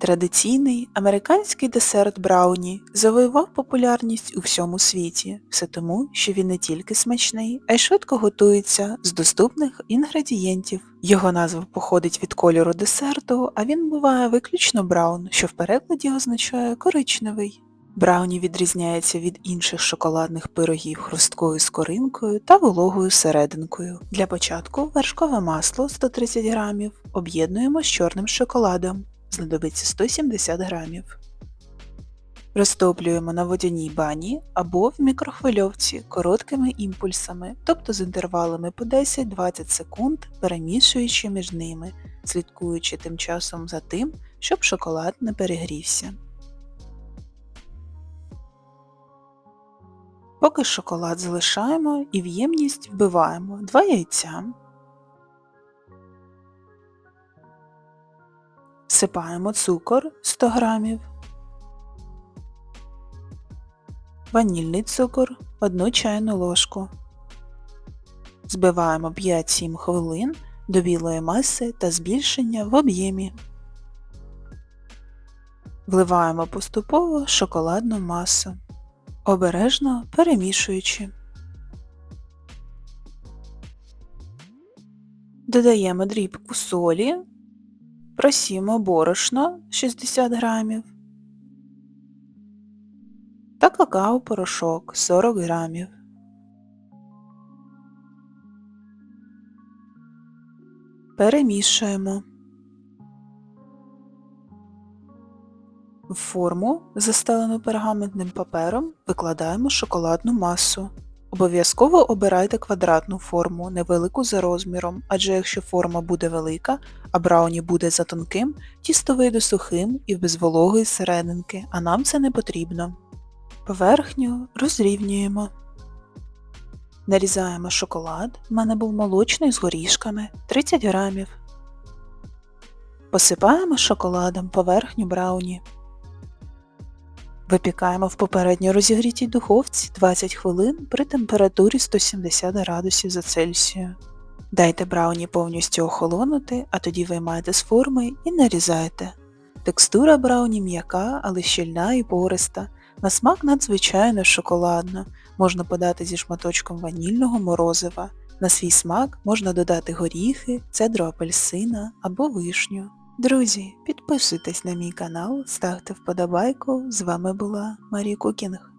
Традиційний американський десерт брауні завоював популярність у всьому світі, все тому, що він не тільки смачний, а й швидко готується з доступних інгредієнтів. Його назва походить від кольору десерту, а він буває виключно браун, що в перекладі означає коричневий. Брауні відрізняється від інших шоколадних пирогів хрусткою скоринкою та вологою серединкою. Для початку вершкове масло 130 г об'єднуємо з чорним шоколадом. Знадобиться 170 грамів. Розтоплюємо на водяній бані або в мікрохвильовці короткими імпульсами, тобто з інтервалами по 10-20 секунд, перемішуючи між ними, слідкуючи тим часом за тим, щоб шоколад не перегрівся. Поки шоколад залишаємо і в ємність вбиваємо 2 яйця. Всипаємо цукор 100 г, ванільний цукор 1 чайну ложку. Збиваємо 5-7 хвилин до білої маси та збільшення в об'ємі. Вливаємо поступово шоколадну масу, обережно перемішуючи. Додаємо дрібку солі просімо борошно 60 грамів та какао-порошок 40 грамів. Перемішуємо. В форму, застелену пергаментним папером, викладаємо шоколадну масу. Обов'язково обирайте квадратну форму, невелику за розміром, адже якщо форма буде велика, а брауні буде за тонким, тісто вийде сухим і без вологої серединки, а нам це не потрібно. Поверхню розрівнюємо. Нарізаємо шоколад, в мене був молочний з горішками 30 грамів. Посипаємо шоколадом поверхню брауні. Випікаємо в попередньо розігрітій духовці 20 хвилин при температурі 170 градусів за Цельсію. Дайте брауні повністю охолонути, а тоді виймайте з форми і нарізайте. Текстура брауні м'яка, але щільна і пориста. На смак надзвичайно шоколадно, можна подати зі шматочком ванільного морозива. На свій смак можна додати горіхи, цедру апельсина або вишню. Друзі, підписуйтесь на мій канал, ставте вподобайку. З вами була Марія Кукінг.